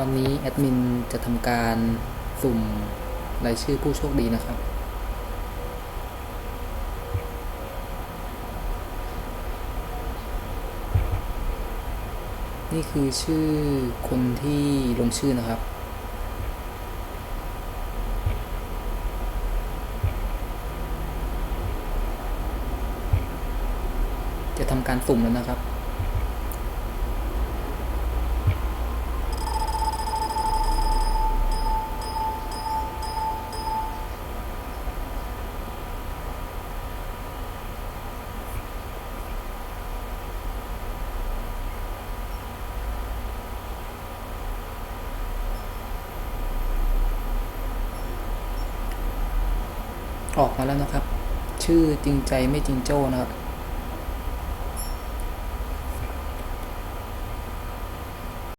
ตอนนี้แอดมินจะทำการสุ่มรายชื่อผู้โชคดีนะครับ นี่คือชื่อคนที่ลงชื่อนะครับ จะทำการสุ่มแล้วนะครับ ออกมาแล้วนะครับ ชื่อจริงใจไม่จริงโจ้นะครับ